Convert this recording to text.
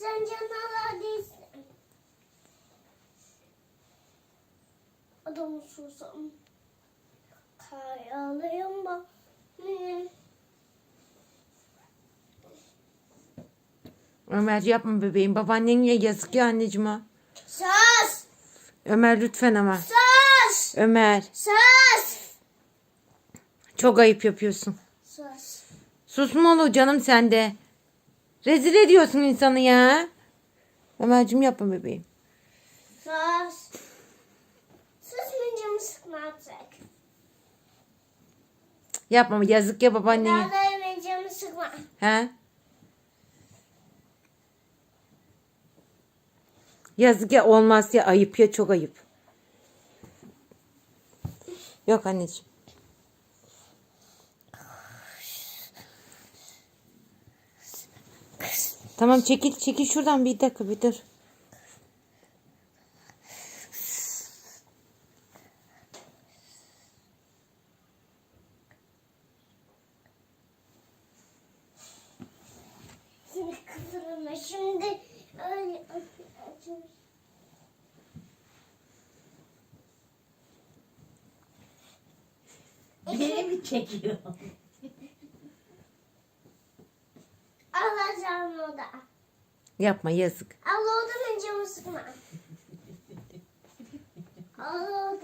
Sen canavar değilsin. Adamı susam. Kayalıyım bak. Ömer yapma bebeğim. Babaannenle yazık ya anneciğim ha. Sus! Ömer lütfen ama. Sus! Ömer Sus! çok ayıp yapıyorsun. Sus. Susma ol canım sen de. Rezil ediyorsun insanı ya. Ömerciğim yapma bebeğim. Sus. Susmayınca mı sıkma artık? Yapma yazık ya babaanneye. Daha da yemeyeceğimi sıkma. He? Yazık ya olmaz ya ayıp ya çok ayıp. Yok anneciğim. Tamam çekil çekil şuradan bir dakika bir dur. Şimdi. Öyle. Beni mi çekiyor? Alacağım o da. Yapma yazık. Allah odanın camı sıkma. Allah